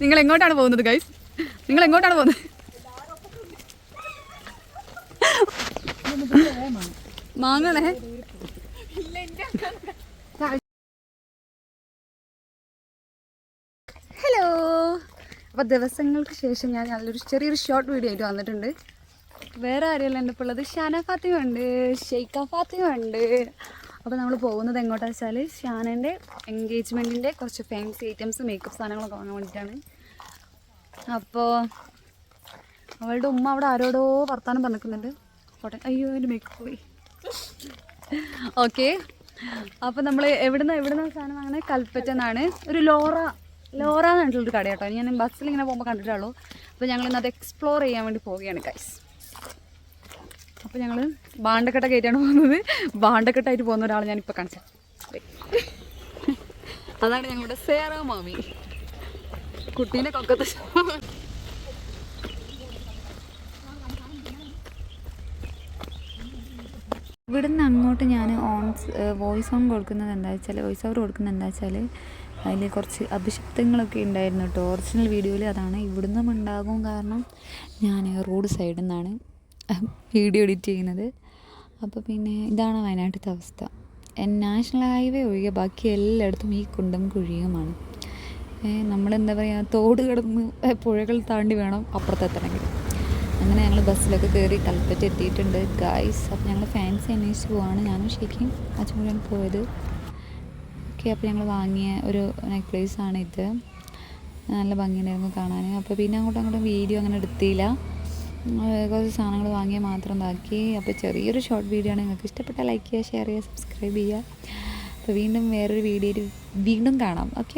നിങ്ങൾ എങ്ങോട്ടാണ് പോകുന്നത് ഗൈസ് നിങ്ങൾ എങ്ങോട്ടാണ് പോകുന്നത്? മാങ്ങണേ ഹലോ. അപ്പോൾ ദിവസങ്ങൾക്ക് ശേഷം ഞാൻ നല്ലൊരു ചെറിയൊരു ഷോർട്ട് വീഡിയോ ആയിട്ട് വന്നിട്ടുണ്ട്. വേറെ ആരെയല്ല എന്റെ ഇപ്പോൾ ഉള്ളത് ഷാന ഫാത്തിമ ഉണ്ട് ഷെയ്ഖ ഫാത്തിമ ഉണ്ട്. അപ്പോൾ നമ്മൾ പോകുന്നത് എങ്ങോട്ടാ വെച്ചാൽ ഷാനന്റെ എൻഗേജ്മെന്റിന്റെ കുറച്ച് ഫാൻസി ഐറ്റംസ് മേക്കപ്പ് സാധനങ്ങളൊക്കെ വാങ്ങാൻ വേണ്ടിയിട്ടാണ് അപ്പോൾ അവളുടെ ഉമ്മ അവിടെ ആരോടോ വർത്താനം പറഞ്ഞിരിക്കുന്നുണ്ട്. ഫോട്ടോ അയ്യോ എന്റെ മേക്കപ്പ് പോയി. ഓക്കെ അപ്പോൾ നമ്മൾ എവിടുന്ന എവിടുന്ന സാധനം വാങ്ങണേ? കൽപ്പറ്റ എന്നാണ് ഒരു ലോറ ലോറ എന്ന് പറഞ്ഞിട്ടുള്ളൊരു കട കേട്ടോ ഞാൻ ബസ്സിൽ ഇങ്ങനെ പോകുമ്പോൾ കണ്ടിട്ടുള്ളൂ അപ്പോൾ ഞങ്ങൾ ഇന്ന് അത് എക്സ്പ്ലോർ ചെയ്യാൻ വേണ്ടി പോവുകയാണ് ഗൈസ് അപ്പോൾ ഞങ്ങൾ ബാണ്ടക്കെട്ട കയറ്റാണ് പോകുന്നത്. ബാണ്ടക്കെട്ടായിട്ട് പോകുന്ന ഒരാൾ ഞാനിപ്പോൾ കാണിച്ചത് അതാണ് ഞങ്ങളുടെ സേറ മാമി. കുട്ടീനെ കൊക്കത്ത് ഇവിടുന്ന് അങ്ങോട്ട് ഞാൻ ഓൺ വോയിസ് ഓൺ കൊടുക്കുന്നത് എന്താ വെച്ചാൽ വോയിസ് ഓവർ കൊടുക്കുന്നത് എന്താ വെച്ചാൽ അതിൽ കുറച്ച് അഭിശബ്ദങ്ങളൊക്കെ ഉണ്ടായിരുന്നു കേട്ടോ ഒറിജിനൽ വീഡിയോയിൽ അതാണ്. ഇവിടുന്ന് ഉണ്ടാകും കാരണം ഞാൻ റോഡ് സൈഡിൽ നിന്നാണ് വീഡിയോ എഡിറ്റ് ചെയ്യുന്നത്. അപ്പോൾ പിന്നെ ഇതാണ് വയനാട്ടിലത്തെ അവസ്ഥ. നാഷണൽ ഹൈവേ ഒഴികെ ബാക്കി എല്ലായിടത്തും ഈ കുണ്ടും കുഴിയുമാണ്. നമ്മളെന്താ പറയുക തോട് കിടന്ന് പുഴകൾ താണ്ടി വേണം അപ്പുറത്തെത്തണമെങ്കിൽ അങ്ങനെ ഞങ്ങൾ ബസ്സിലൊക്കെ കയറി കൽപ്പറ്റ എത്തിയിട്ടുണ്ട്. ഗായ്സ് അപ്പോൾ ഞങ്ങൾ ഫാൻസി അന്വേഷിച്ച് പോവാണ്. ഞാനും ശരിക്കും അച്ഛൻ പോയത്. ഓക്കെ അപ്പോൾ ഞങ്ങൾ വാങ്ങിയ ഒരു നെക്ലേസ് ആണ് ഇത്. നല്ല ഭംഗിയുണ്ടായിരുന്നു കാണാൻ അപ്പോൾ പിന്നെ അങ്ങോട്ടും അങ്ങോട്ടും വീഡിയോ അങ്ങനെ എടുത്തില്ല. കുറച്ച് സാധനങ്ങൾ വാങ്ങിയാൽ മാത്രം ഇതാക്കി. അപ്പോൾ ചെറിയൊരു ഷോർട്ട് വീഡിയോ ആണ്. നിങ്ങൾക്ക് ഇഷ്ടപ്പെട്ടാൽ ലൈക്ക് ചെയ്യുക ഷെയർ ചെയ്യുക സബ്സ്ക്രൈബ് ചെയ്യുക. അപ്പോൾ വീണ്ടും വേറൊരു വീഡിയോയിൽ വീണ്ടും കാണാം. ഓക്കെ